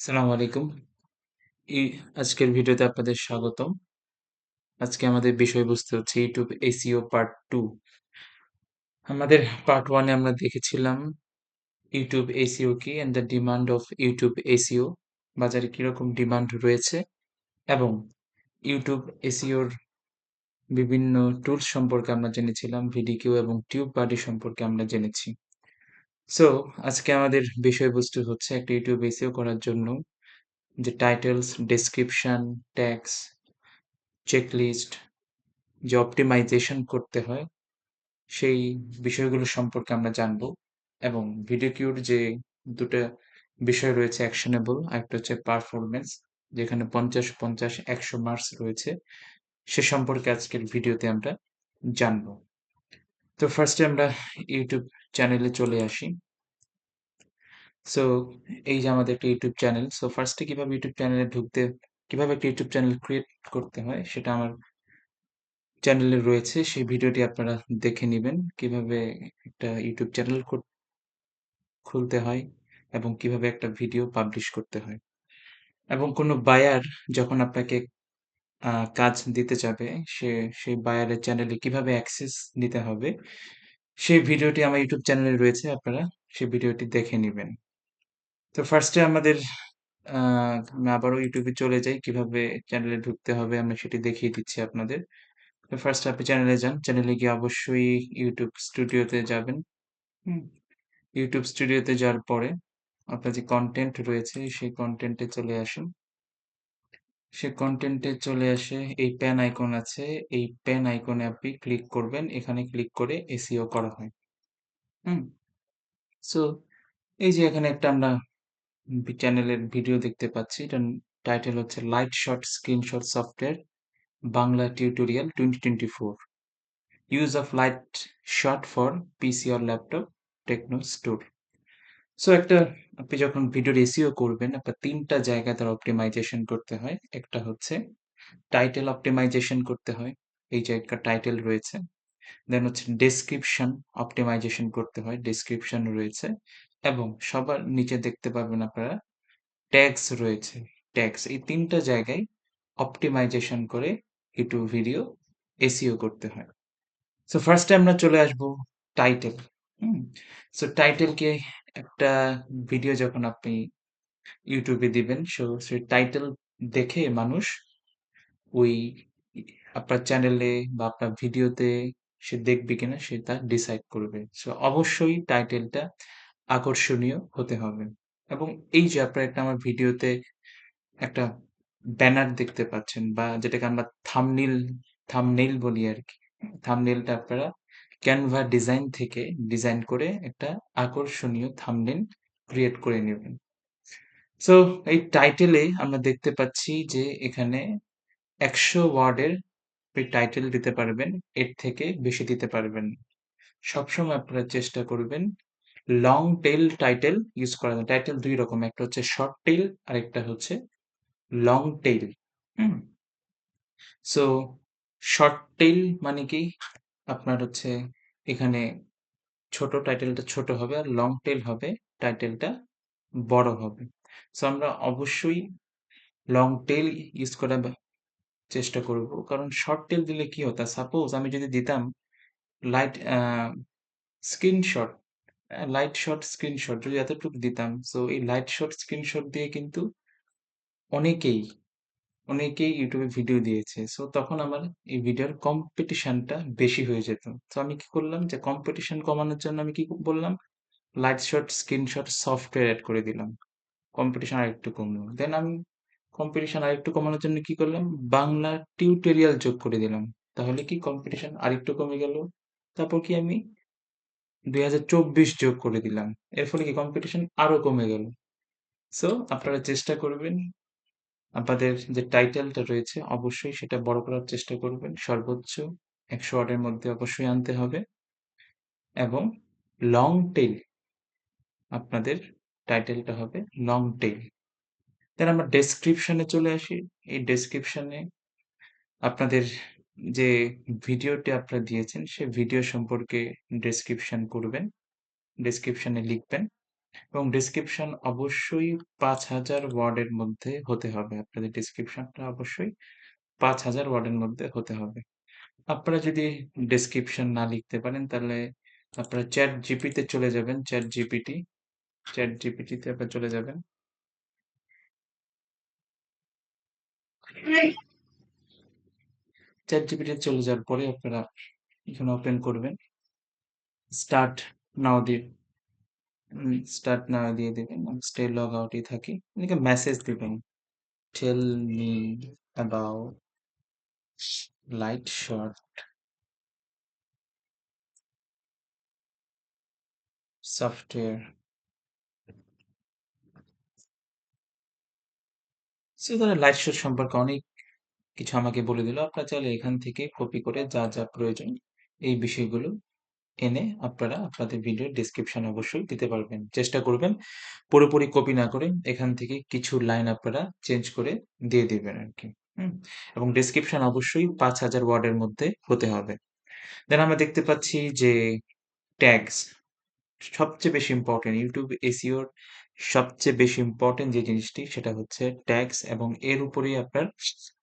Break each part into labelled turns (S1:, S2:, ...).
S1: আসসালামু আলাইকুম। আজকের ভিডিওতে আপনাদের স্বাগতম। আজকে আমাদের বিষয়বস্তু হচ্ছে YouTube SEO পার্ট 2 আমাদের পার্ট 1 এ আমরা দেখেছিলাম YouTube SEO কি and the demand of YouTube SEO বাজারে কীরকম ডিমান্ড রয়েছে এবং ইউটিউব SEO র বিভিন্ন টুলস সম্পর্কে আমরা জেনেছিলাম VDQ এবং TubeBuddy সম্পর্কে আমরা জেনেছি। সো আজকে আমাদের বিষয়বস্তু হচ্ছে একটা ইউটিউব SEO করার জন্য যে টাইটেলস, ডেসক্রিপশন, ট্যাগস, চেকলিস্ট যে অপটিমাইজেশন করতে হয়, সেই বিষয়গুলো সম্পর্কে আমরা জানব এবং ভিডিও কিউর যে দুটা বিষয় রয়েছে অ্যাকশনেবল আরেকটা হচ্ছে পারফরমেন্স যেখানে পঞ্চাশ পঞ্চাশ একশো মার্কস রয়েছে সে সম্পর্কে আজকের ভিডিওতে আমরা জানব। তো ফার্স্টে আমরা ইউটিউব চ্যানেলে চলে আসি। সো এই যে আমাদের একটা ইউটিউব চ্যানেল সো ফার্স্টে কীভাবে ইউটিউব চ্যানেলে ঢুকতে, কীভাবে একটা ইউটিউব চ্যানেল ক্রিয়েট করতে হয় সেটা আমার চ্যানেলে রয়েছে, সেই ভিডিওটি আপনারা দেখে নেবেন, কীভাবে একটা ইউটিউব চ্যানেল খুলতে হয় এবং কীভাবে একটা ভিডিও পাবলিশ করতে হয়। এবং কোনো বায়ার যখন আপনাকে কাজ দিতে যাবে, সে, সেই বায়ারের চ্যানেলে কীভাবে অ্যাক্সেস নিতে হবে সেই ভিডিওটি আমার ইউটিউব চ্যানেলে রয়েছে আপনারা, সেই ভিডিওটি দেখে নেবেন। তো ফার্স্টে আমাদের আমি আবারও ইউটিউবে চলে যাই, কীভাবে চ্যানেলে ঢুকতে হবে, আমি সেটি দেখিয়ে দিচ্ছি আপনাদের। তো ফার্স্ট আপনি চ্যানেলে যান চ্যানেলে গিয়ে অবশ্যই ইউটিউব স্টুডিওতে যাবেন। ইউটিউব স্টুডিওতে যাওয়ার পরে আপনার যে কন্টেন্ট রয়েছে, সেই কন্টেন্টে চলে আসুন। সে কন্টেন্টে চলে আসে, এই প্যান আইকন আছে, এই প্যান আইকনে আপনি ক্লিক করবেন, এখানে ক্লিক করে এসিও করা হয়। হুম? সো এই যে এখানে একটা আমরা চ্যানেলের ভিডিও দেখতে পাচ্ছি এটা টাইটেল হচ্ছে light shot screenshot software Bangla tutorial twenty twenty four use of light shot for PC or laptop techno store so একটা আপনি যখন ভিডিওর এসিও করবেন, আপনার তিনটা জায়গা তার অপটিমাইজেশন করতে হয়। একটা হচ্ছে টাইটেল অপটিমাইজেশন করতে হয়, এই যে একটা টাইটেল রয়েছে। দেন হচ্ছে ডেসক্রিপশন অপটিমাইজেশন করতে হয় ডেসক্রিপশন রয়েছে। এবং সবার নিচে দেখতে পাবেন আপনারা ট্যাক্স রয়েছে ট্যাক্স এই তিনটা জায়গায় অপটিমাইজেশন করে ইউটিউব ভিডিও এসিও করতে হয়। সো ফার্স্টে আমরা চলে আসব টাইটেল হুম? সো টাইটেলকে একটা ভিডিও যখন আপনি ইউটিউবে দিবেন, সো সেই টাইটেল দেখে মানুষ ওই আপনার চ্যানেলে বা আপনার ভিডিওতে সে দেখবে কিনা, সে তা ডিসাইড করবে। সো অবশ্যই টাইটেলটা আকর্ষণীয় হতে হবে। এবং এই যে আপনার একটা আমার ভিডিওতে একটা ব্যানার দেখতে পাচ্ছেন বা যেটাকে আমরা থামনিল থামনেইল বলি আর কি থামনেইলটা আপনারা ক্যানভা ডিজাইন থেকে ডিজাইন করে একটা আকর্ষণীয় থামনেইল ক্রিয়েট করে নেবেন। সো এই টাইটেলে আমরা দেখতে পাচ্ছি যে এখানে একশো ওয়ার্ডের টাইটেল দিতে পারবেন, এর থেকে বেশি দিতে পারবেন। সবসময় আপনারা চেষ্টা করবেন লং টেল টাইটেল ইউজ করা যায় টাইটেল দুই রকম, একটা হচ্ছে শর্ট টেল আর একটা হচ্ছে long tail hmm? So short tail মানে কি? আপনার হচ্ছে এখানে ছোট টাইটেলটা ছোট হবে আর লং টেল হবে টাইটেলটা বড় হবে। সো আমরা অবশ্যই লং টেল ইউজ করার চেষ্টা করব। কারণ শর্ট টেল দিলে কি হতো? সাপোজ আমি যদি দিতাম light screenshot light shot screenshot যদি এতটুকু দিতাম সো এই লাইট শট স্ক্রিনশট দিয়ে কিন্তু অনেকেই অনেকেই ইউটিউবে ভিডিও দিয়েছে। সো তখন আমার এই ভিডিওর কম্পিটিশনটা বেশি হয়ে যেত। তো আমি কি করলাম যে কম্পিটিশন কমানোর জন্য আমি কি বললাম? Light shot screenshot software add করে দিলাম। কম্পিটিশন আরেকটু কমলো। দেন আমি কম্পিটিশন আরেকটু কমানোর জন্য কি করলাম? বাংলা টিউটোরিয়াল যোগ করে দিলাম। তাহলে কি কম্পিটিশন আরেকটু কমে গেল? তারপর কি আমি দুই হাজার চব্বিশ যোগ করে দিলাম। এর ফলে কি কম্পিটিশন আরও কমে গেল। সো আপনারা চেষ্টা করবেন আপনাদের যে টাইটেলটা রয়েছে, অবশ্যই সেটা বড় করার চেষ্টা করবেন। সর্বোচ্চ একশো ওয়ার্ডের মধ্যে অবশ্যই আনতে হবে এবং লং টেল আপনাদের টাইটেলটা হবে লং টেল দেন আমরা ডেসক্রিপশনে চলে আসি। এই ডেসক্রিপশনে আপনাদের যে ভিডিওটি আপনারা দিয়েছেন, সে ভিডিও সম্পর্কে ডেসক্রিপশন করবেন। ডেসক্রিপশনে লিখবেন। এবং ডেসক্রিপশন অবশ্যই পাঁচ হাজার ওয়ার্ডের মধ্যে হতে হবে। আপনাদের ডেসক্রিপশনটা অবশ্যই পাঁচ হাজার ওয়ার্ডের মধ্যে হতে হবে। আপনারা যদি ডেসক্রিপশন না লিখতে পারেন, তাহলে আপনারা চ্যাট জিপিতে চলে যাবেন চ্যাট জিপিটি চ্যাট জিপিটিতে আপনারা চলে যাবেন। চ্যাট জিপিটি চলে যাওয়ার পরে আপনারা এখানে ওপেন করবেন। স্টার্ট নাও দিয়ে স্টার্ট না দিয়ে দেবেন স্টে লগ আউটই থাকি। এদিকে মেসেজ দিবেন। Tell me about light short software সে তারা লাইট শর্ট সম্পর্কে অনেক কিছু আমাকে বলে দিল। আপনারা চাইলে এখান থেকে কপি করে যা যা প্রয়োজন এই বিষয়গুলো এনে আপনারা আপনাদের ভিডিওর ডেসক্রিপশন অবশ্যই দিতে পারবেন। চেষ্টা করবেন পুরোপুরি কপি না করে এখান থেকে কিছু লাইন আপনারা চেঞ্জ করে দিয়ে দিবেন আর কি এবং ডেসক্রিপশন অবশ্যই পাঁচ হাজার ওয়ার্ডের মধ্যে হতে হবে। দেন আমরা দেখতে পাচ্ছি যে ট্যাগস সবচেয়ে বেশি ইম্পর্টেন্ট ইউটিউব এসিওর সবচেয়ে বেশি ইম্পর্টেন্ট যে জিনিসটি সেটা হচ্ছে ট্যাগস এবং এর উপরেই আপনার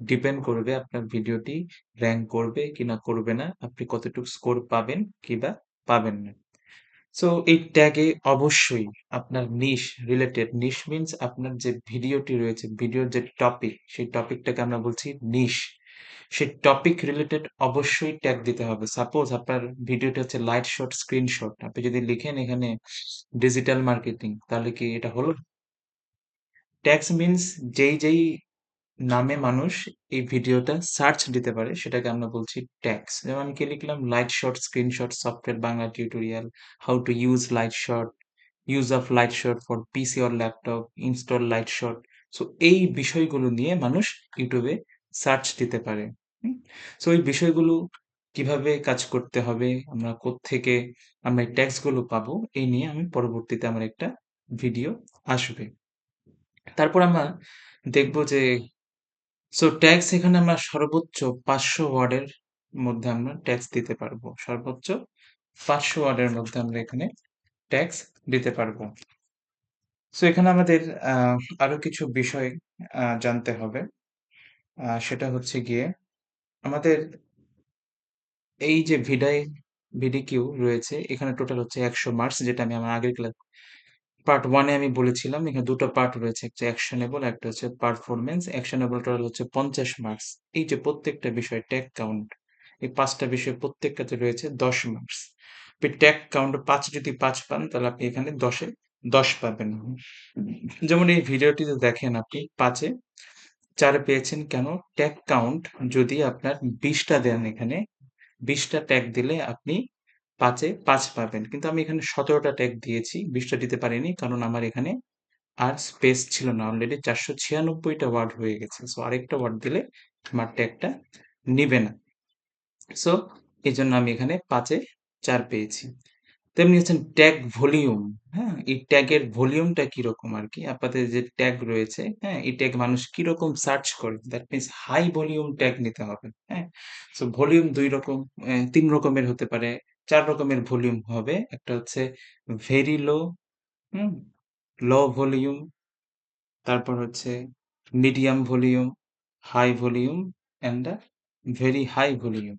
S1: ডিপেন্ড করবে আপনার ভিডিওটি র্যাঙ্ক করবে কি না করবে না, আপনি কতটুকু স্কোর পাবেন কিংবা পাবেন না। সো এই ট্যাগে অবশ্যই আপনার নিশ রিলেটেড নিশ মিনস আপনার যে ভিডিওটি রয়েছে ভিডিওর যে টপিক সেই টপিকটাকে আমরা বলছি নিশ সেই টপিক রিলেটেড অবশ্যই ট্যাগ দিতে হবে। সাপোজ আপনার ভিডিওটা হচ্ছে লাইট শট স্ক্রিনশট আপনি যদি লিখেন এখানে ডিজিটাল মার্কেটিং তাহলে কি এটা হলো? ট্যাক্স মিনস যেই যেই নামে মানুষ এই ভিডিওটা সার্চ দিতে পারে, সেটাকে আমরা বলছি ট্যাক্স যেমন আমি কি লিখলাম? Light shot screenshot software Bangla tutorial how to use light shot use of light shot for PC or laptop install light shot so এই বিষয়গুলো নিয়ে মানুষ ইউটিউবে সার্চ দিতে পারে। সো এই বিষয়গুলো কীভাবে কাজ করতে হবে? আমরা থেকে আমরা এই ট্যাক্সগুলো পাবো? এই নিয়ে আমি পরবর্তীতে আমার একটা ভিডিও আসবে। তারপর আমরা দেখব যে সো ট্যাক্স এখানে আমরা সর্বোচ্চ পাঁচশো ওয়ার্ডের মধ্যে আমরা ট্যাক্স দিতে পারব। সর্বোচ্চ পাঁচশো ওয়ার্ডের মধ্যে আমরা এখানে ট্যাক্স দিতে পারব। সো এখানে আমাদের আরও কিছু বিষয় জানতে হবে। সেটা হচ্ছে গিয়ে আমাদের এই যে ভিডাই, ভিডিকিউ রয়েছে, এখানে টোটাল হচ্ছে একশো মার্কস যেটা আমি আমার আগের ক্লাস পার্ট ওয়ানে আমি বলেছিলাম, এখানে দুটো পার্ট রয়েছে, একটা অ্যাকশনেবল একটা হচ্ছে পারফরমেন্স অ্যাকশনেবল টোটাল হচ্ছে পঞ্চাশ মার্কস এই যে প্রত্যেকটা বিষয় ট্যাগ কাউন্ট এই পাঁচটা বিষয় প্রত্যেকটাতে রয়েছে দশ মার্কস ট্যাগ কাউন্ট পাঁচ যদি পাঁচ পান, তাহলে আপনি এখানে দশে দশ পাবেন। যেমন এই ভিডিওটিতে দেখেন আপনি, পাঁচে চার পেয়েছেন কেন? ট্যাগ কাউন্ট যদি আপনার বিশটা দেন এখানে, বিশটা ট্যাগ দিলে আপনি পাঁচে পাঁচ পাবেন। কিন্তু আমি এখানে সতেরোটা ট্যাগ দিয়েছি, বিশটা দিতে পারিনি কারণ আমার এখানে আর স্পেস ছিল না। অলরেডি চারশো ছিয়ানব্বইটা ওয়ার্ড হয়ে গেছে। সো আরেকটা ওয়ার্ড দিলে আমার ট্যাগটা নিবে না। সো এই জন্য আমি এখানে পাঁচে চার পেয়েছি। তেমনি হচ্ছেন ট্যাগ ভলিউম হ্যাঁ? এই ট্যাগের ভলিউমটা কীরকম আর কি? আপনাদের যে ট্যাগ রয়েছে হ্যাঁ? এই ট্যাগ মানুষ কীরকম সার্চ করে? That means high volume tag নিতে হবে হ্যাঁ? সো ভলিউম দুই রকম তিন রকমের হতে পারে। চার রকমের ভলিউম হবে। একটা হচ্ছে ভেরি লো হুম লো ভলিউম, তারপর হচ্ছে medium volume high volume and the very high volume.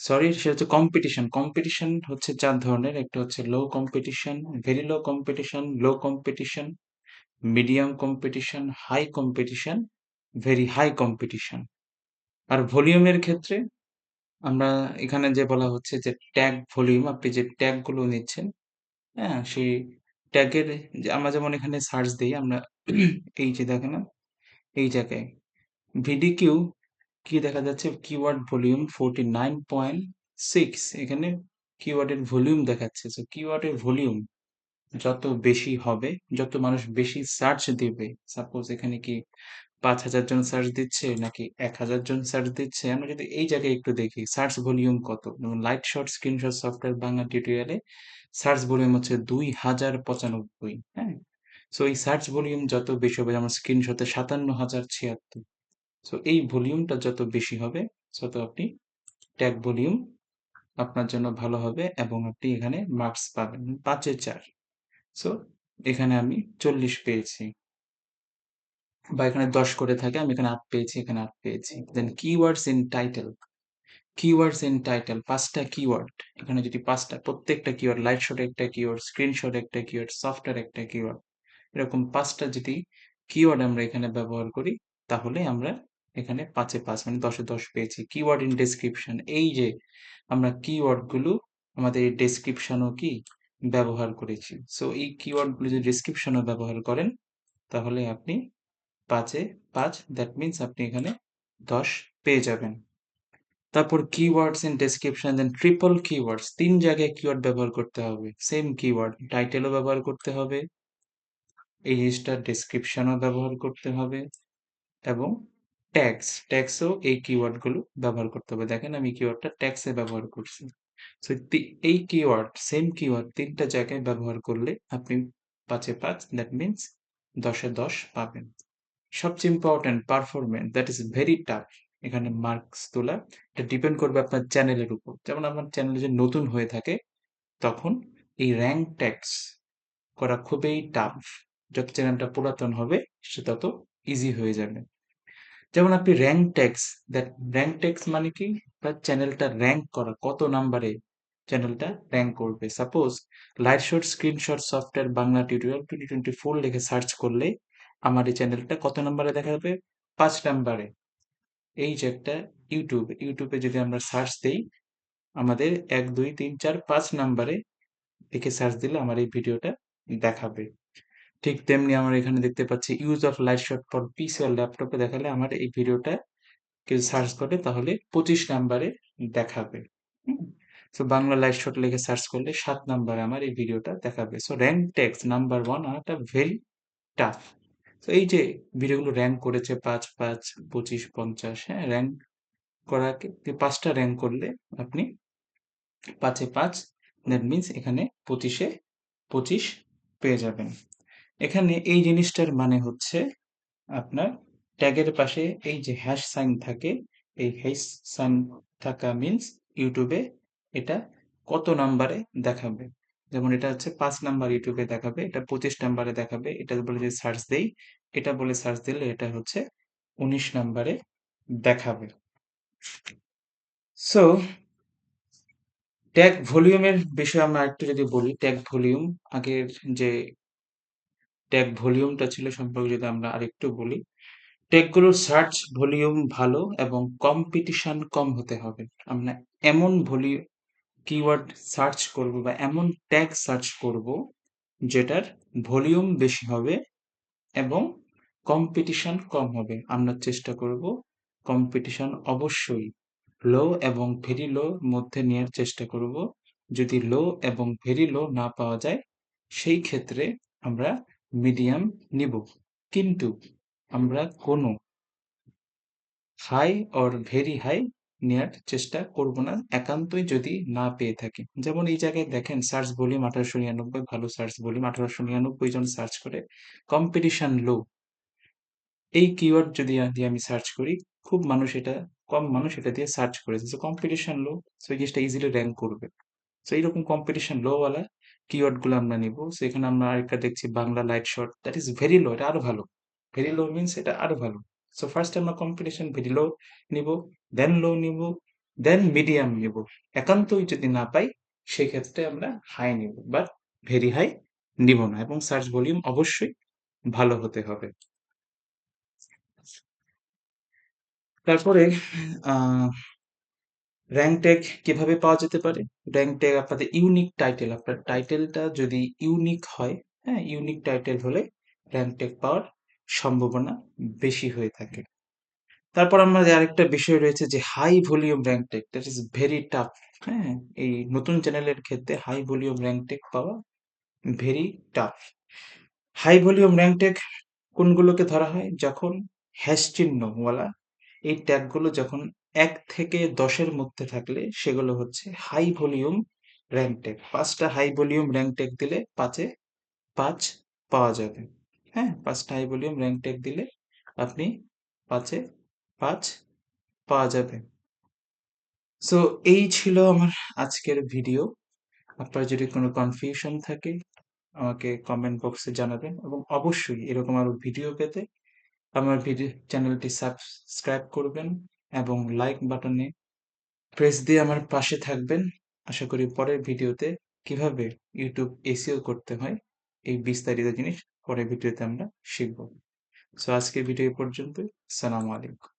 S1: Sorry সেটা হচ্ছে কম্পিটিশন কম্পিটিশন হচ্ছে চার ধরনের। একটা হচ্ছে low competition very low competition low competition medium competition high competition very high competition আর ভলিউমের ক্ষেত্রে আমরা এখানে যে বলা হচ্ছে যে ট্যাগ ভলিউম আপনি যে ট্যাগগুলো নিচ্ছেন হ্যাঁ? সেই ট্যাগের আমরা যেমন এখানে সার্চ দিই, আমরা এই যে দেখেন এই জায়গায় ভিডিকিউ কি দেখা যাচ্ছে? Keyword volume forty nine point six এখানে কিওয়ার্ডের ভলিউম দেখাচ্ছে। সো কিওয়ার্ডের ভলিউম যত বেশি হবে, যত মানুষ বেশি সার্চ দিবে সাপোজ এখানে কি পাঁচ হাজার জন সার্চ দিচ্ছে নাকি এক হাজার জন সার্চ দিচ্ছে আমরা যদি এই জায়গায় একটু দেখি সার্চ ভলিউম কত যেমন light short screenshot software Bangla টিউটোরিয়ালে সার্চ ভলিউম হচ্ছে দুই হাজার পঁচানব্বই হ্যাঁ সো এই সার্চ ভলিউম যত বেশি হবে, যেমন স্ক্রিনশটে সাতান্ন হাজার ছিয়াত্তর সো এই ভলিউমটা যত বেশি হবে, তত আপনি ট্যাগ ভলিউম আপনার জন্য ভালো হবে এবং আপনি এখানে মার্কস পাবেন। ৫ এ ৪ সো এখানে আমি ৪০ পেয়েছি। বা এখানে ১০ করে থাকে আমি এখানে আট পেয়েছি, এখানে আট পেয়েছি। দেন keywords in title keywords in title ৫ টা কিওয়ার্ড। এখানে যদি পাঁচটা প্রত্যেকটা কিওয়ার্ড লাইট শট একটা কিওয়ার্ড, স্ক্রিনশট একটা কিওয়ার্ড, সফটওয়্যার একটা কিওয়ার্ড। এরকম পাঁচটা যদি কিওয়ার্ড আমরা এখানে ব্যবহার করি তাহলে আমরা এখানে ৫ এ ৫ মানে ১০ এ ১০ পেয়েছি। কিওয়ার্ড ইন ডেসক্রিপশন এই যে আমরা কিওয়ার্ডগুলো আমাদের ডেসক্রিপশনও কি ব্যবহার করেছি। সো এই কিওয়ার্ডগুলো যদি ডেসক্রিপশনও ব্যবহার করেন তাহলে আপনি ৫ এ ৫ দ্যাট মিনস আপনি এখানে ১০ পেয়ে যাবেন। তারপর keywords in description then triple keywords ৩ জায়গায় কিওয়ার্ড ব্যবহার করতে হবে। সেম কিওয়ার্ড টাইটেলও ব্যবহার করতে হবে। এই জিনিসটা ডেসক্রিপশনেও ব্যবহার করতে হবে, এবং ট্যাক্স ট্যাক্সও এই কিওয়ার্ডগুলো ব্যবহার করতে হবে। দেখেন আমি কিওয়ার্ডটা ট্যাগসে ব্যবহার করছি। সো এই কিওয়ার্ড সেম কিওয়ার্ড ৩ টা জায়গায় ব্যবহার করলে আপনি পাঁচে পাঁচ দ্যাট মিনস দশে দশ পাবেন। সবচেয়ে important performance that is very tough. এখানে মার্কস তোলা, এটা ডিপেন্ড করবে আপনার চ্যানেলের উপর। যেমন আপনার চ্যানেল যদি নতুন হয়ে থাকে, তখন এই র্যাঙ্ক ট্যাক্স করা খুবই টাফ। যত চ্যানেলটা পুরাতন হবে, সে তত ইজি হয়ে যাবে। যেমন আপনি rank tags that rank tags মানে কি? আপনার চ্যানেলটা র্যাঙ্ক করা, কত নাম্বারে চ্যানেলটা র্যাঙ্ক করবে। Suppose light shot screenshot software Bangla tutorial 2024 লিখে সার্চ করলে আমার এই চ্যানেলটা কত নাম্বারে দেখাবে? পাঁচ নাম্বারে। এই যে একটা ইউটিউব, ইউটিউবে যদি আমরা সার্চ দিই আমাদের ১, ২, ৩, ৪, ৫ নাম্বারে লিখে সার্চ দিলে আমার এই ভিডিওটা দেখাবে। ঠিক তেমনি আমরা এখানে দেখতে পাচ্ছি use of light shot for PC or ল্যাপটপে দেখালে আমার এই ভিডিওটা কেউ সার্চ করে তাহলে ২৫ নাম্বারে দেখাবে। সো বাংলা লাইট শট লিখে সার্চ করলে সাত নাম্বারে আমার এই ভিডিওটা দেখাবে। সো র‍্যাংক ট্যাগস নাম্বার 1 আনাটা ভেরি টাফ। সো এই যে ভিডিওগুলো র্যাঙ্ক করেছে ৫, ৫, ২৫, ৫০ হ্যাঁ? র্যাঙ্ক করাকে ৫ টা র‍্যাংক করলে আপনি ৫ এ ৫ দ্যাট মিনস এখানে পঁচিশে পঁচিশ পেয়ে যাবেন। এখানে এই জিনিসটার মানে হচ্ছে আপনার ট্যাগের পাশে এই যে হ্যাশ সাইন থাকে এই হ্যাশ সাইন থাকা মিনস ইউটিউবে এটা কত নাম্বারে দেখাবে। যেমন এটা হচ্ছে পাঁচ নাম্বার ইউটিউবে দেখাবে, এটা ২৫ নাম্বারে দেখাবে। এটা বলে যদি সার্চ দেই, এটা বলে সার্চ দিলে এটা হচ্ছে ১৯ নাম্বারে দেখাবে। সো ট্যাগ ভলিউমের বিষয়ে আমরা আরেকটু যদি বলি, ট্যাগ ভলিউম আগের যে ট্যাগ ভলিউমটা ছিল সম্পর্কে যদি আমরা আরেকটু বলি, ট্যাগগুলোর সার্চ ভলিউম ভালো এবং কম্পিটিশন কম হতে হবে। আমরা এমন ভলি কিওয়ার্ড সার্চ করব বা এমন ট্যাগ সার্চ করব যেটার ভলিউম বেশি হবে এবং কম্পিটিশন কম হবে। আমরা চেষ্টা করব কম্পিটিশন অবশ্যই লো এবং ভেরি লো মধ্যে নেওয়ার চেষ্টা করব। যদি লো এবং ভেরি লো না পাওয়া যায়, সেই ক্ষেত্রে আমরা মিডিয়াম নিব। কিন্তু আমরা কোনো হাই অর ভেরি হাই নেয়ার চেষ্টা করব না একান্তই যদি না পেয়ে থাকি। যেমন এই জায়গায় দেখেন সার্চ ভলিউম ১৮৯৯ ভালো সার্চ ভলিউম ১৮৯৯ জন সার্চ করে। Competition low. এই কিওয়ার্ড যদি দিয়ে আমি সার্চ করি, খুব মানুষ এটা কম মানুষ এটা দিয়ে সার্চ করেছে। সো কম্পিটিশন লো। সো এই জিনিসটা ইজিলি র্যাঙ্ক করবে। সো এইরকম কম্পিটিশন লো ওয়ালা কিওয়ার্ডগুলো আমরা নিব। সো এখানে আমরা আরেকটা দেখছি Bangla light shot that is very low এটা আরও ভালো। ভেরি লো মিনস এটা আরও ভালো। সো ফার্স্ট আমরা কম্পিটিশন ভেরি লো নিব, দেন লো নিব, দেন মিডিয়াম নিব। একান্তই যদি না পাই সেক্ষেত্রে আমরা হাই নিব। বাট ভেরি হাই নিব না এবং সার্চ ভলিউম অবশ্যই ভালো হতে হবে। তারপরে আ র‍্যাংক ট্যাগ কীভাবে পাওয়া যেতে পারে? র‍্যাংক ট্যাগ আপনাদের ইউনিক টাইটেল আপনার টাইটেলটা যদি ইউনিক হয়, হ্যাঁ? ইউনিক টাইটেল হলে র‍্যাংক ট্যাগ পাওয়ার সম্ভাবনা বেশি হয়ে থাকে। তারপর আমাদের আরেকটা বিষয় রয়েছে যে high volume rank tag that is very tough, হ্যাঁ? এই নতুন চ্যানেলের ক্ষেত্রে হাই ভলিউম র‍্যাংক ট্যাগ পাওয়া very tough. High volume rank tag কোনগুলোকে ধরা হয়? যখন হ্যাশ চিহ্ন ওয়ালা এই ট্যাগগুলো যখন এক থেকে দশের মধ্যে থাকলে সেগুলো হচ্ছে হাই ভলিউম র‍্যাংক ট্যাগ। ৫ টা হাই ভলিউম র‍্যাংক ট্যাগ দিলে পাঁচে পাঁচ পাওয়া যাবে। হ্যাঁ? ৫ টা হাই ভলিউম র‍্যাংক ট্যাগ দিলে আপনি পাঁচে পাঁচ পাওয়া যাবে। সো এই ছিল আমার আজকের ভিডিও। আপনার যদি কোনো কনফিউশন থাকে, আমাকে কমেন্ট বক্সে জানাবেন এবং অবশ্যই এরকম আরও ভিডিও পেতে আমার ভিডিও চ্যানেলটি সাবস্ক্রাইব করবেন এবং লাইক বাটনে প্রেস দিয়ে আমার পাশে থাকবেন। আশা করি পরের ভিডিওতে কীভাবে ইউটিউব এসিও করতে হয়, এই বিস্তারিত জিনিস পরের ভিডিওতে আমরা শিখব। সো আজকে ভিডিও এই পর্যন্তই। আসসালামু আলাইকুম।